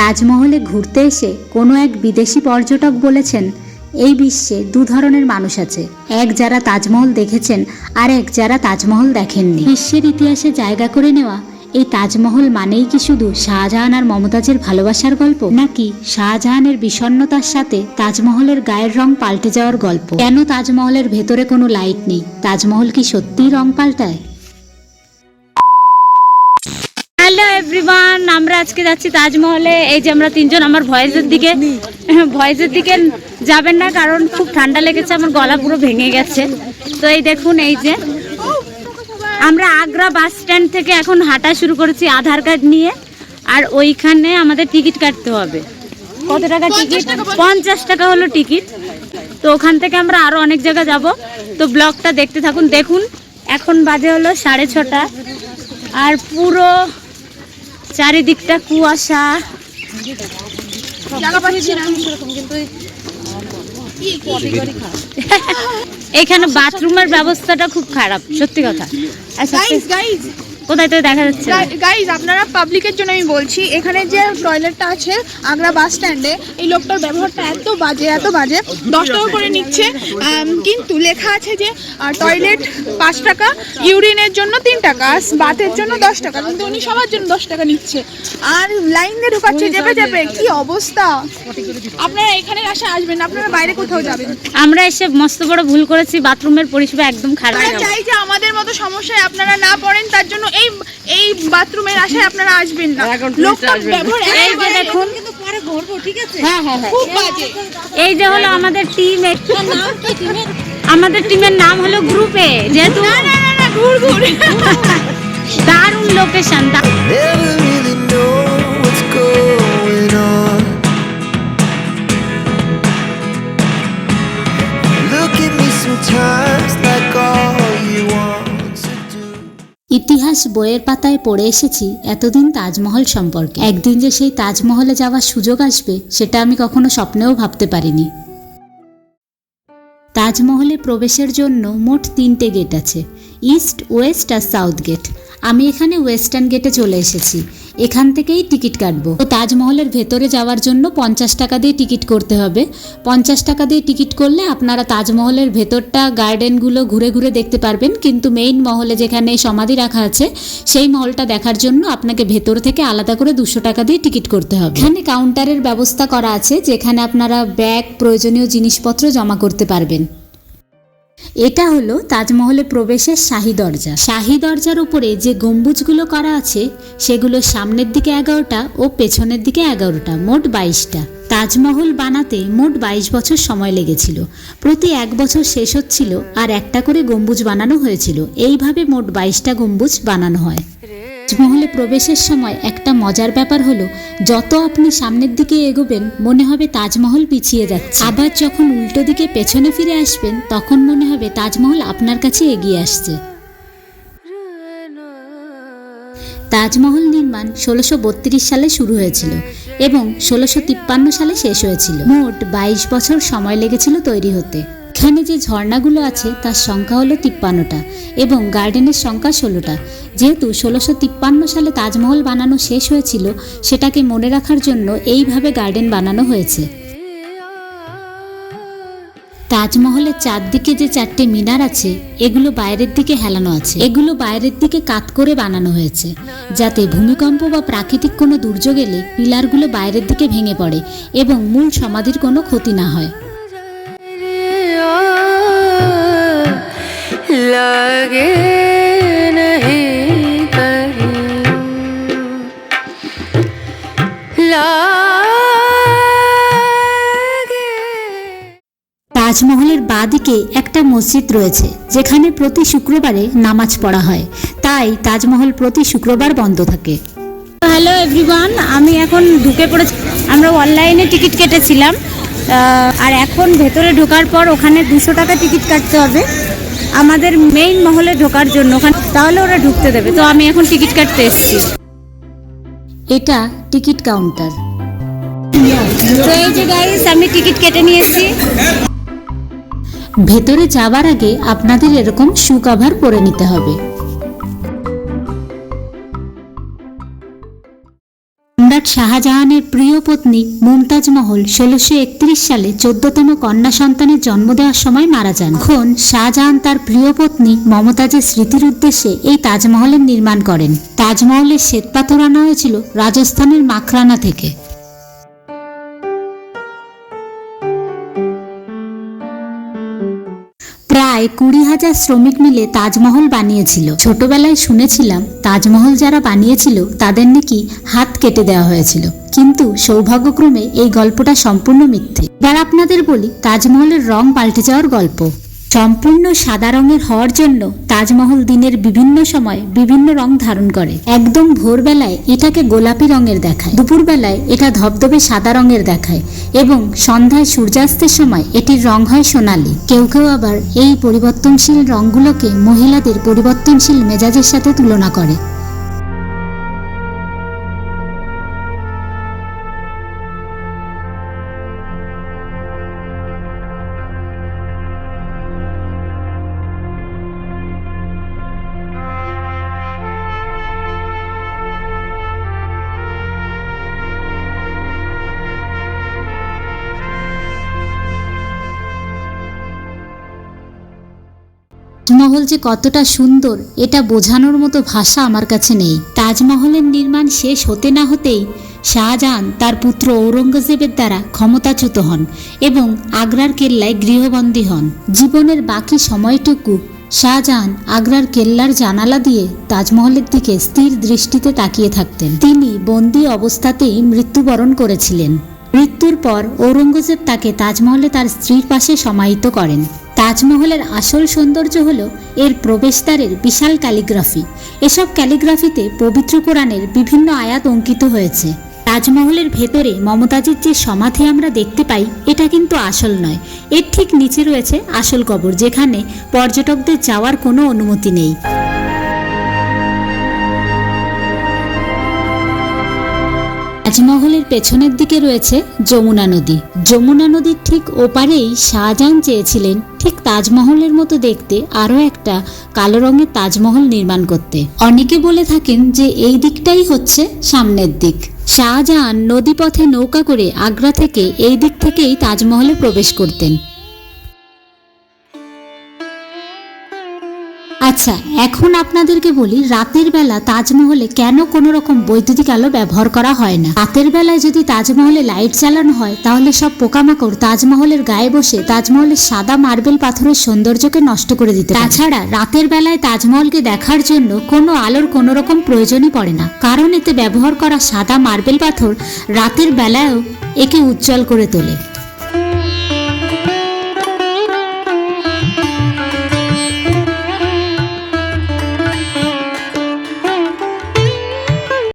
তাজমহলে ঘুরতে এসে কোনো এক বিদেশি পর্যটক বলেছেন, এই বিশ্বে দু ধরনের মানুষ আছে। এক যারা তাজমহল দেখেছেন আর এক যারা তাজমহল দেখেননি। বিশ্বের ইতিহাসে জায়গা করে নেওয়া এই তাজমহল মানেই কি শুধু শাহজাহান আর মমতাজের ভালোবাসার গল্প, নাকি শাহজাহানের বিষণ্ণতার সাথে তাজমহলের গায়ের রং পাল্টে যাওয়ার গল্প? কেন তাজমহলের ভেতরে কোনো লাইট নেই? তাজমহল কি সত্যিই রং পাল্টায়? এভরিওয়ান আমরা আজকে যাচ্ছি তাজমহলে। এই যে আমরা তিনজন আমার ভয়েসের দিকে ভয়েসের দিকে যাবেন না কারণ খুব ঠান্ডা লেগেছে আমার গলা পুরো ভেঙে গেছে। তো এই দেখুন এই যে আমরা আগ্রা বাস স্ট্যান্ড থেকে এখন হাঁটা শুরু করেছি আধার কার্ড নিয়ে আর ওইখানে আমাদের টিকিট কাটতে হবে। কত টাকা টিকিট? পঞ্চাশ টাকা হলো টিকিট। তো ওখান থেকে আমরা আরও অনেক জায়গা যাব। তো ব্লগটা দেখতে থাকুন। দেখুন এখন বাজে হলো সাড়ে ছটা আর পুরো চারিদিকটা কুয়াশা। এখানে বাথরুমের ব্যবস্থাটা খুব খারাপ সত্যি কথা। গাইজ কোথায় তো দেখা যাচ্ছে গাইজ আপনারা পাবলিকের জন্য আমি বলছি এখানে যে টয়লেটটা আছে আগ্রা বাস স্ট্যান্ডে এই লোকটার ব্যবহারটা এত বাজে এত বাজে। দশ টাকা করে নিচ্ছে। কিন্তু লেখা আছে যে টয়লেট পাঁচ টাকা ইউরিনের জন্য তিন টাকা আর বাথের জন্য দশ টাকা কিন্তু উনি সবার জন্য দশ টাকা নিচ্ছে। আর লাইন দিয়ে ঢোকাচ্ছে যাবে যাবে কি অবস্থা? আপনারা এখানে আসে আসবেন আপনারা বাইরে কোথাও যাবেন। আমরা এসে মস্ত বড় ভুল করেছি বাথরুমের পরিষেবা একদম খারাপ। চাই যে আমাদের মতো সমস্যায় আপনারা না পড়েন তার জন্য এই এই বাথরুমের আশায় আপনারা আসবেন না। লোকটার ব্যবহার এই যে দেখুন। হ্যাঁ হ্যাঁ হ্যাঁ। খুব বাজে। এই যে হলো আমাদের টিম আমাদের টিমের নাম হলো গ্রুপে যেহেতু না না না না ঘুর ঘুর। দারুণ লোকেশন Never ইতিহাস বইয়ের পাতায় পড়ে এসেছি এতদিন তাজমহল সম্পর্কে। একদিন যে সেই তাজমহলে যাওয়ার সুযোগ আসবে, সেটা আমি কখনো স্বপ্নেও ভাবতে পারিনি। তাজমহলে প্রবেশের জন্য মোট তিনটে গেট আছে, ইস্ট, ওয়েস্ট আর সাউথ গেট। আমি এখানে ওয়েস্টার্ন গেটে চলে এসেছি। এখান থেকেই টিকিট কাটবো। তো তাজমহলের ভেতরে যাওয়ার জন্য পঞ্চাশ টাকা দিয়ে টিকিট করতে হবে। পঞ্চাশ টাকা দিয়ে টিকিট করলে আপনারা তাজমহলের ভেতরটা, গার্ডেনগুলো ঘুরে ঘুরে দেখতে পারবেন। কিন্তু মেইন মহলে যেখানে সমাধি রাখা আছে, সেই মহলটা দেখার জন্য আপনাকে ভেতর থেকে আলাদা করে দুশো টাকা দিয়ে টিকিট করতে হবে। এখানে কাউন্টারের ব্যবস্থা করা আছে, যেখানে আপনারা ব্যাগ, প্রয়োজনীয় জিনিসপত্র জমা করতে পারবেন। এটা হলো তাজমহলে প্রবেশের শাহী দরজা। শাহী দরজার উপরে যে গম্বুজগুলো করা আছে, সেগুলো সামনের দিকে এগারোটা ও পেছনের দিকে এগারোটা, মোট বাইশটা। তাজমহল বানাতে মোট বাইশ বছর সময় লেগেছিল। প্রতি এক বছর শেষ হচ্ছিল আর একটা করে গম্বুজ বানানো হয়েছিল। এইভাবে মোট বাইশটা গম্বুজ বানানো হয়। তাজমহলে প্রবেশের সময় একটা মজার ব্যাপার হলো, যত আপনি সামনের দিকে এগোবেন, মনে হবে তাজমহল পিছিয়ে যাচ্ছে। আবার যখন উল্টো দিকে পেছনে ফিরে আসবেন, তখন মনে হবে তাজমহল আপনার কাছে এগিয়ে আসছে। তাজমহল নির্মাণ ষোলোশো সালে শুরু হয়েছিল এবং ষোলোশো সালে শেষ হয়েছিল। মোট বাইশ বছর সময় লেগেছিল তৈরি হতে। এখানে যে ঝর্ণাগুলো আছে, তার সংখ্যা হলো তিপ্পান্নটা এবং গার্ডেনের সংখ্যা ষোলোটা। যেহেতু ষোলোশো তিপ্পান্ন সালে তাজমহল বানানো শেষ হয়েছিল, সেটাকে মনে রাখার জন্য এইভাবে গার্ডেন বানানো হয়েছে। তাজমহলের চারদিকে যে চারটে মিনার আছে, এগুলো বাইরের দিকে হেলানো আছে। এগুলো বাইরের দিকে কাত করে বানানো হয়েছে, যাতে ভূমিকম্প বা প্রাকৃতিক কোনো দুর্যোগ এলে পিলারগুলো বাইরের দিকে ভেঙে পড়ে এবং মূল সমাধির কোনো ক্ষতি না হয়। তাজমহলের বাঁদিকে একটা মসজিদ রয়েছে যেখানে প্রতি শুক্রবারে নামাজ পড়া হয়। তাই তাজমহল প্রতি শুক্রবার বন্ধ থাকে। হ্যালো এভরিওয়ান আমি এখন ঢুকে পড়েছি। আমরা অনলাইনে টিকিট কেটেছিলাম। আর এখন ভেতরে ঢোকার পর ওখানে দুশো টাকা টিকিট কাটতে হবে। আমাদের মেইন মহলে ঢোকার জন্য ওখানে তাহলে ওরা ঢুকতে দেবে। তো আমি এখন টিকিট কাটতে এসেছি। এটা টিকিট কাউন্টার তো এই যে গাইস আমি টিকিট কেটে নিয়েছি। ভেতরে যাবার আগে আপনাদের এরকম শু কাভার পরে নিতে হবে। সম্রাট শাহজাহানের প্রিয় পত্নী মুমতাজ মহল ষোলোশো একত্রিশ সালে চোদ্দতম কন্যা সন্তানের জন্ম দেওয়ার সময় মারা যান। এখন শাহজাহান তার প্রিয় পত্নী মমতাজের স্মৃতির উদ্দেশ্যে এই তাজমহলের নির্মাণ করেন। তাজমহলের শ্বেতপাথর আনা হয়েছিল রাজস্থানের মাখরানা থেকে। প্রায় কুড়ি হাজার শ্রমিক মিলে তাজমহল বানিয়েছিল। ছোটবেলায় শুনেছিলাম, তাজমহল যারা বানিয়েছিল তাদের নাকি হাত কেটে দেওয়া হয়েছিল। কিন্তু সৌভাগ্যক্রমে এই গল্পটা সম্পূর্ণ মিথ্যে। এবার আপনাদের বলি, তাজমহলের রং পাল্টে যাওয়ার গল্প। সম্পূর্ণ সাদা রঙের হওয়ার জন্য তাজমহল দিনের বিভিন্ন সময় বিভিন্ন রং ধারণ করে। একদম ভোরবেলায় এটাকে গোলাপি রঙের দেখায়। দুপুরবেলায় এটা ধবধবে সাদা রঙের দেখায় এবং সন্ধ্যায় সূর্যাস্তের সময় এটির রং হয় সোনালি। কেউ কেউ আবার এই পরিবর্তনশীল রঙগুলোকে মহিলাদের পরিবর্তনশীল মেজাজের সাথে তুলনা করে। তাজমহল যে কতটা সুন্দর, এটা বোঝানোর মতো ভাষা আমার কাছে নেই। তাজমহলের নির্মাণ শেষ হতে না হতেই শাহজাহান তার পুত্র ঔরঙ্গজেবের দ্বারা ক্ষমতাচ্যুত হন এবং আগ্রার কেল্লায় গৃহবন্দী হন। জীবনের বাকি সময়টুকু শাহজাহান আগ্রার কেল্লার জানালা দিয়ে তাজমহলের দিকে স্থির দৃষ্টিতে তাকিয়ে থাকতেন। তিনি বন্দি অবস্থাতেই মৃত্যুবরণ করেছিলেন। মৃত্যুর পর ঔরঙ্গজেব তাকে তাজমহলে তার স্ত্রীর পাশে সমাহিত করেন। তাজমহলের আসল সৌন্দর্য হল এর প্রবেশদ্বারের বিশাল ক্যালিগ্রাফি। এসব ক্যালিগ্রাফিতে পবিত্র কোরআনের বিভিন্ন আয়াত অঙ্কিত হয়েছে। তাজমহলের ভেতরে মমতাজের যে সমাধি আমরা দেখতে পাই, এটা কিন্তু আসল নয়। এর ঠিক নিচে রয়েছে আসল কবর, যেখানে পর্যটকদের যাওয়ার কোনো অনুমতি নেই। তাজমহলের পেছনের দিকে রয়েছে যমুনা নদী। যমুনা নদীর ঠিক ওপারেই শাহজাহান চেয়েছিলেন ঠিক তাজমহলের মতো দেখতে আরও একটা কালো রঙের তাজমহল নির্মাণ করতে। অনেকে বলে থাকেন যে এই দিকটাই হচ্ছে সামনের দিক। শাহজাহান নদীপথে নৌকা করে আগ্রা থেকে এই দিক থেকেই তাজমহলে প্রবেশ করতেন। আচ্ছা এখন আপনাদেরকে বলি, রাতের বেলা তাজমহলে কেন কোনো রকম বৈদ্যুতিক আলো ব্যবহার করা হয় না? রাতের বেলায় যদি তাজমহলে লাইট চালানো হয়, তাহলে সব পোকামাকড় তাজমহলের গায়ে বসে তাজমহলের সাদা মার্বেল পাথরের সৌন্দর্যকে নষ্ট করে দিতে তাছাড়া, রাতের বেলায় তাজমহলকে দেখার জন্য কোনো আলোর কোনো রকম প্রয়োজনই পড়ে না, কারণ এতে ব্যবহার করা সাদা মার্বেল পাথর রাতের বেলায়ও একে উজ্জ্বল করে তোলে।